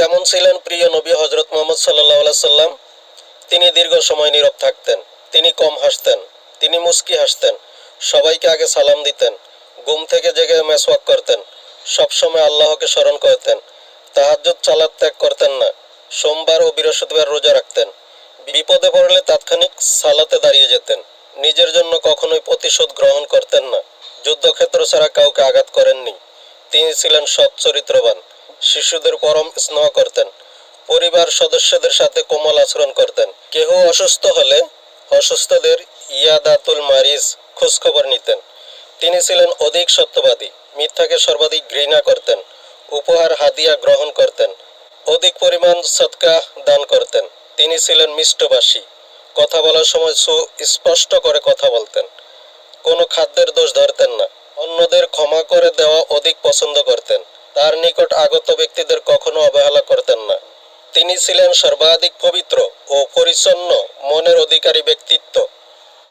কেমন ছিলেন প্রিয় নবী হজরত মোহাম্মদ সাল্লাহ সাল্লাম? তিনি দীর্ঘ সময় নীরব থাকতেন, তিনি কম হাসতেন, তিনি মুস্কি হাসতেন, সবাইকে আগে সালাম দিতেন, ঘুম থেকে জেগে মেসওয়াক করতেন, সবসময় আল্লাহকে স্মরণ করতেন, তাহাজ্জুদ চালাত ত্যাগ করতেন না, সোমবার ও বৃহস্পতিবার রোজা রাখতেন, বিপদে পড়লে তাৎক্ষণিক সালাতে দাঁড়িয়ে যেতেন, নিজের জন্য কখনোই প্রতিশোধ গ্রহণ করতেন না, যুদ্ধক্ষেত্র ছাড়া কাউকে আঘাত করেননি, তিনি ছিলেন সৎ চরিত্রবান। শিশুদের পরম স্নেহ করতেন। পরিবার সদস্যদের সাথে কোমল আচরণ করতেন। কেহ অসুস্থ হলে অসুস্থদের ইয়াদাতুল মারিজ খোঁজখবর নিতেন। তিনি ছিলেন অধিক সত্যবাদী, মিথ্যাকে সর্বাধিক ঘৃণা করতেন, উপহার হাদিয়া গ্রহণ করতেন, অধিক পরিমাণ সৎকা দান করতেন। তিনি ছিলেন মিষ্টবাসী, কথা বলার সময় সুস্পষ্ট করে কথা বলতেন। কোনো খাদ্যের দোষ ধরতেন না। অন্যদের ক্ষমা করে দেওয়া অধিক পছন্দ করতেন। তার নিকট আগত ব্যক্তিদের কখনো অবহেলা করতেন না। তিনি ছিলেন সর্বাধিক পবিত্র ও পরিচ্ছন্ন মনের অধিকারী ব্যক্তিত্ব।